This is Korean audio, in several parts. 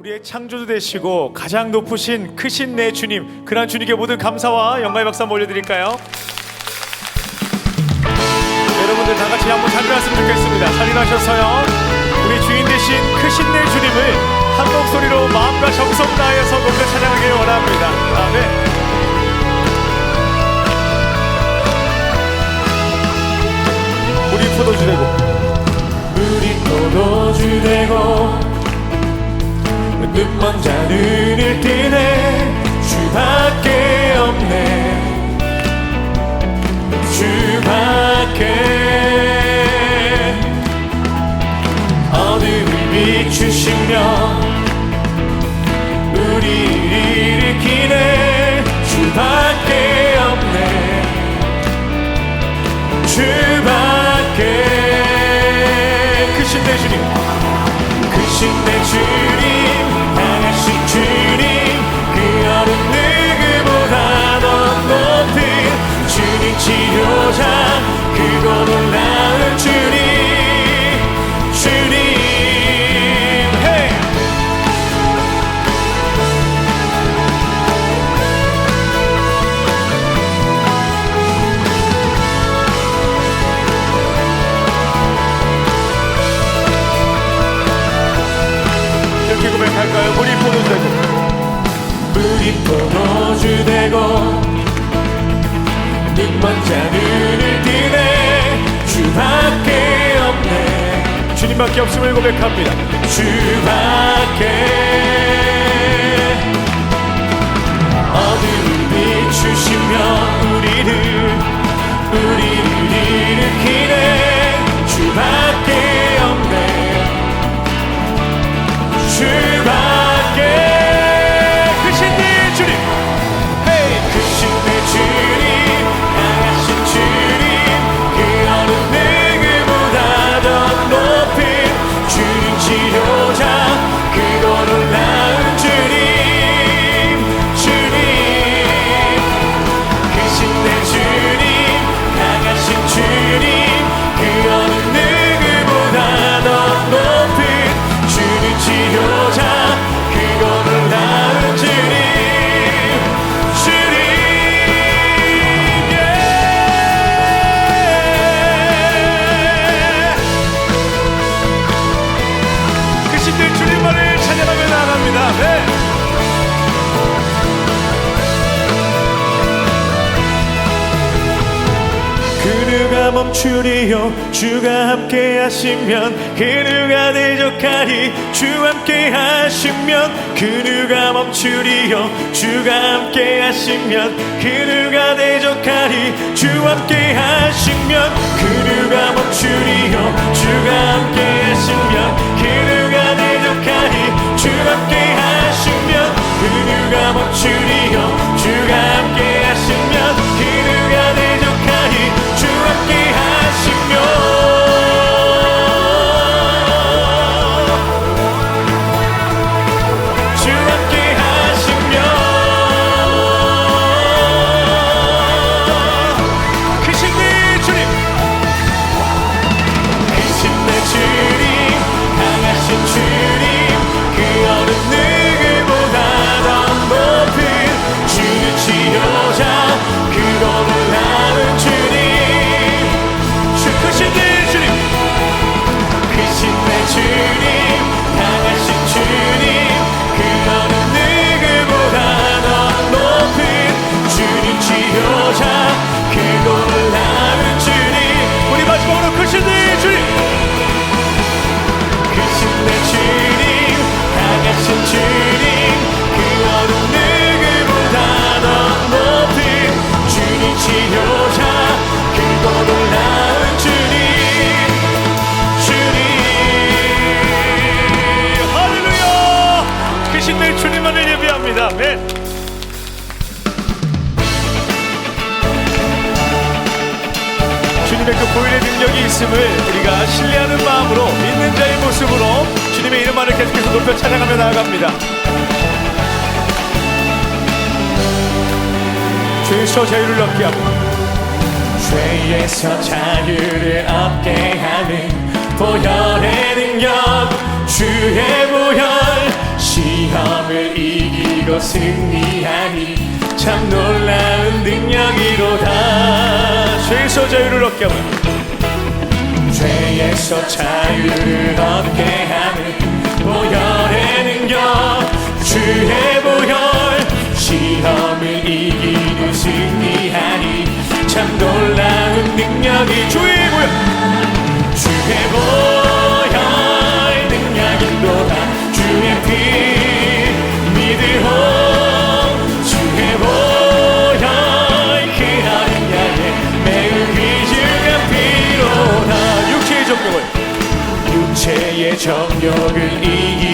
우리의 창조주 되시고 가장 높으신 크신 내 주님 그런 주님께 모든 감사와 영광의 박수 한번 올려드릴까요? 여러분들 다 같이 한번 찬양했으면 좋겠습니다. 살인하셔서요. 우리 주인 되신 크신 내 주님을 한 목소리로 마음과 정성 다하여서 높여 찬양하길 원합니다. 아멘. 우리 포도주 되고 우리 포도주 되고 눈먼 자 눈을 뜨네. 주밖에 없네. 주밖에 어둠을 비추시며 우리를 일으키네. 주밖에 없네. 주밖에. 크신 내 주님 크신 고백합니다. 주밖에 멈추리요 주가 함께 하시면 그 누가 대적하리. 주 함께 하시면 그 누가 멈추리요. 주가 함께 하시면 그 누가 대적하리. 주 함께 하시면 그 누가 멈추리요. 주가 함께 능력이 있음을 우리가 신뢰하는 마음으로 믿는 자의 모습으로 주님의 이름만을 계속해서 높여 찬양하며 나아갑니다. 주에서 자유를 얻게 하고 죄에서 자유를 얻게 하는 보혈의 능력 주의 보혈 시 승리하니 참 놀라운 능력이로다 죄에서 자유를 얻게 하면 죄에서 자유를 얻게 하는 보혈의 능력 주의 보혈 시험을 이기는 승리하니 참 놀라운 능력이 주의 보혈 주의 보혈 정욕을 이길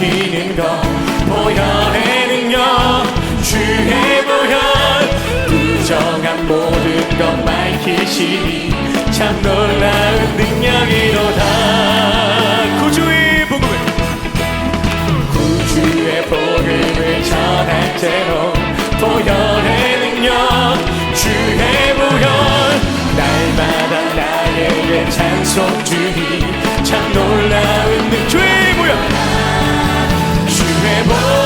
밝히는 것 보혈의 능력 주의 보혈. 부정한 모든 것 밝히시니 참 놀라운 능력이로다. 구주의 복음을. 구주의 복음을 전할 때로 보혈의 능력 주의 보혈. 날마다 나에게 찬송 주니 참 놀라운 능 주의 보혈 주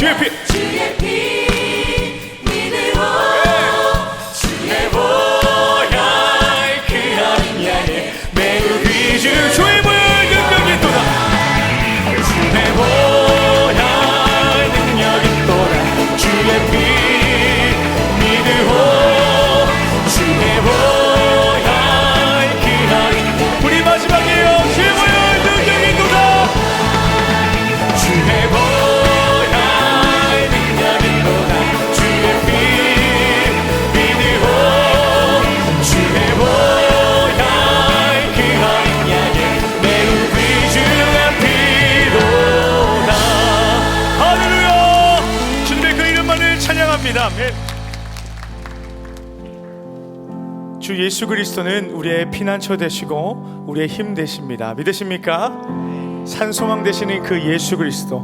능 주 예수 그리스도는 우리의 피난처 되시고 우리의 힘 되십니다. 믿으십니까? 산소망 되시는 그 예수 그리스도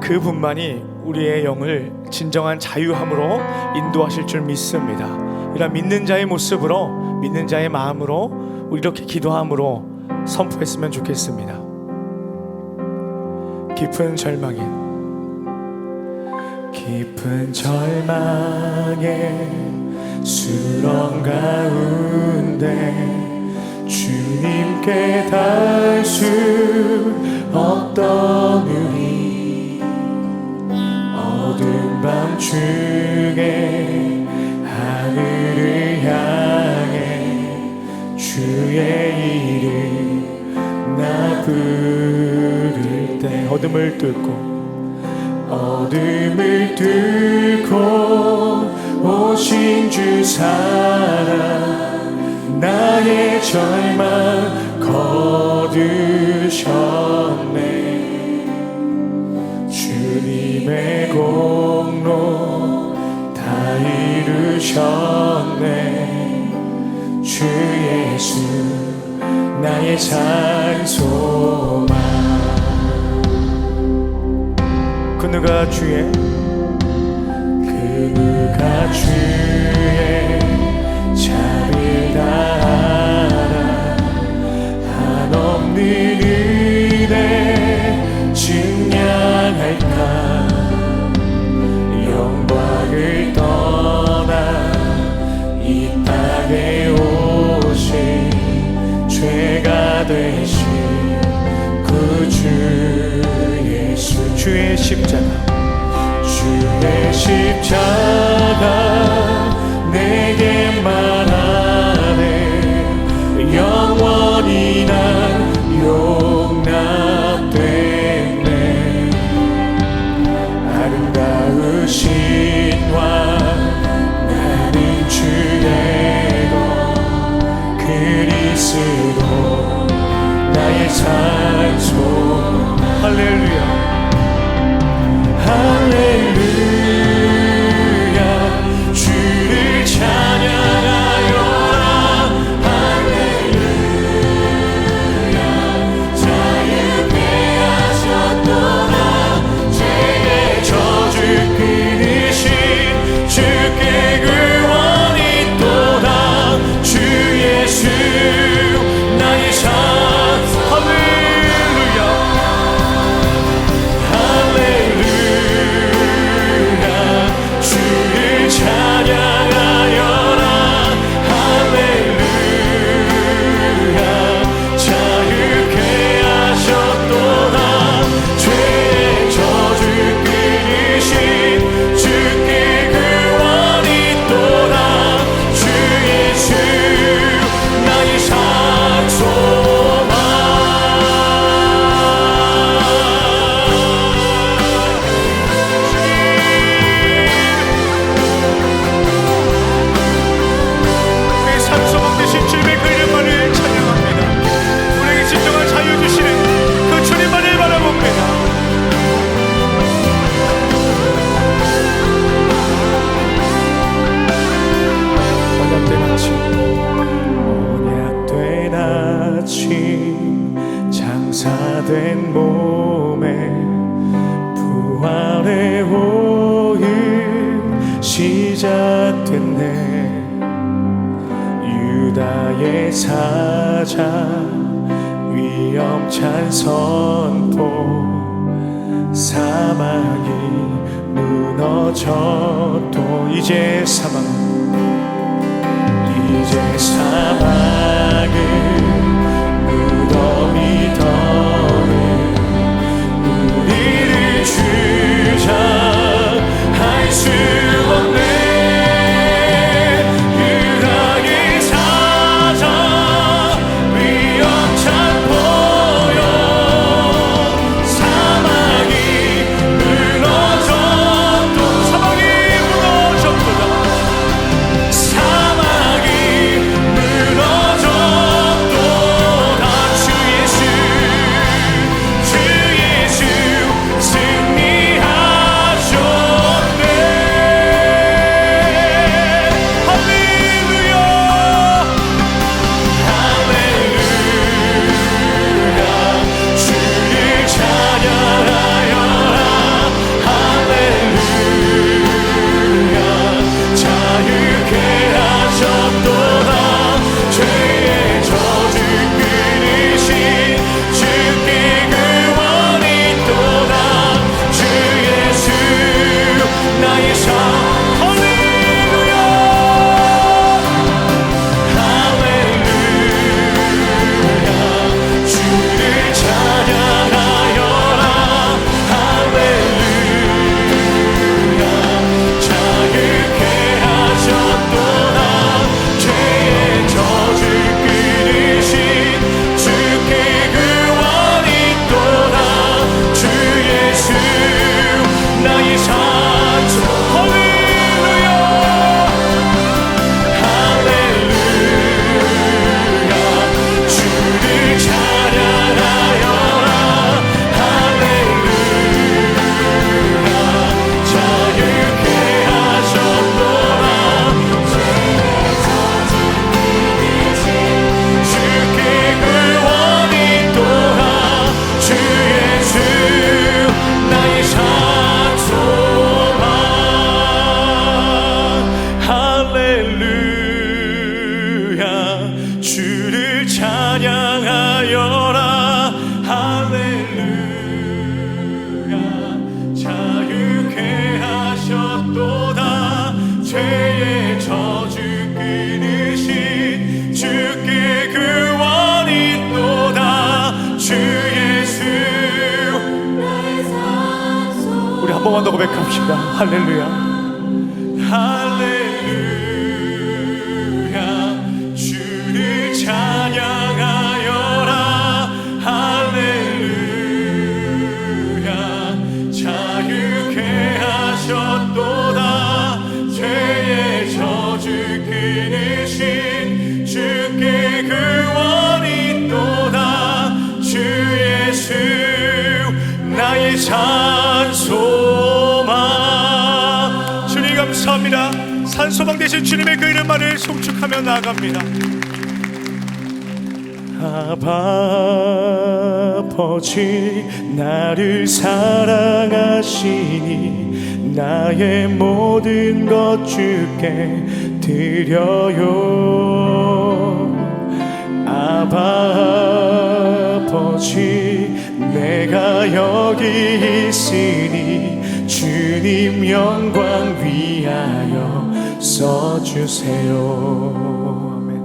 그분만이 우리의 영을 진정한 자유함으로 인도하실 줄 믿습니다. 이런 믿는 자의 모습으로 믿는 자의 마음으로 이렇게 기도함으로 선포했으면 좋겠습니다. 깊은 절망에 깊은 절망에 수렁 가운데 주님께 닿을 수 없던 우리 어두운 밤 중에 하늘을 향해 주의 이름 나 부를 때 어둠을 뚫고 어둠을 뚫고 주 사랑 나의 절망 거두셨네. 주님의 공로 다 이루셨네. 주 예수 나의 찬송함 그 누가 주의 그 누가 주의 자비를 다하라 한없는 은혜 증량할까? 영광을 떠나 이 땅에 오신 죄가 되신 그 주 예수 주의 십자가 주의 십자가 내게 말하네. 영원히 난 용납됐네. 아름다우신 왕 나는 주의 것 그리스도 나의 찬 할 아침 장사된 몸에 부활의 오일 시작됐네. 유다의 사자 위험찬 선포 사막이 무너져도 이제 사막 이제 사막 할렐루야. 할렐루야 이름만을 송축하며 나아갑니다. 아버지 나를 사랑하시니 나의 모든 것 주께 드려요. 아버지 내가 여기 있으니 주님 영광 위하여 아멘.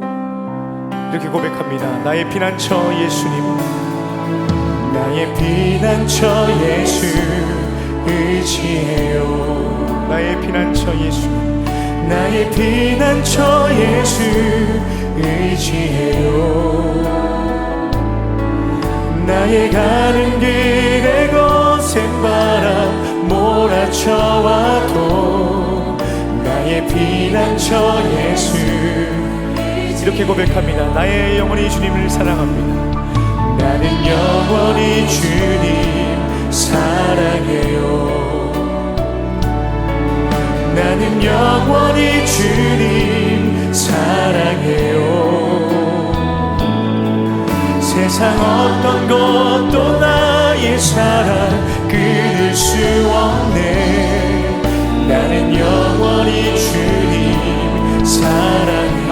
이렇게 고백합니다. 나의 피난처 예수님, 나의 피난처 예수 의지해요. 나의 피난처 예수, 나의 피난처 예수 의지해요. 나의 가는 길에 거센 바람 몰아쳐와도 나의 피난처 예수 이렇게 고백합니다. 나의 영혼이 주님을 사랑합니다. 나는 영원히 주님 사랑해요. 나는 영원히 주님 사랑해요. 세상 어떤 것도 나의 사랑 끊을 수 없네. 나는 영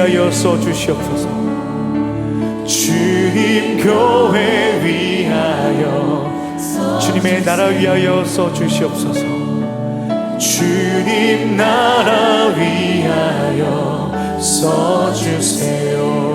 위하여 써 주시옵소서. 주님 교회 위하여 주님의 나라 위하여 써 주시옵소서. 주님 나라 위하여 써 주세요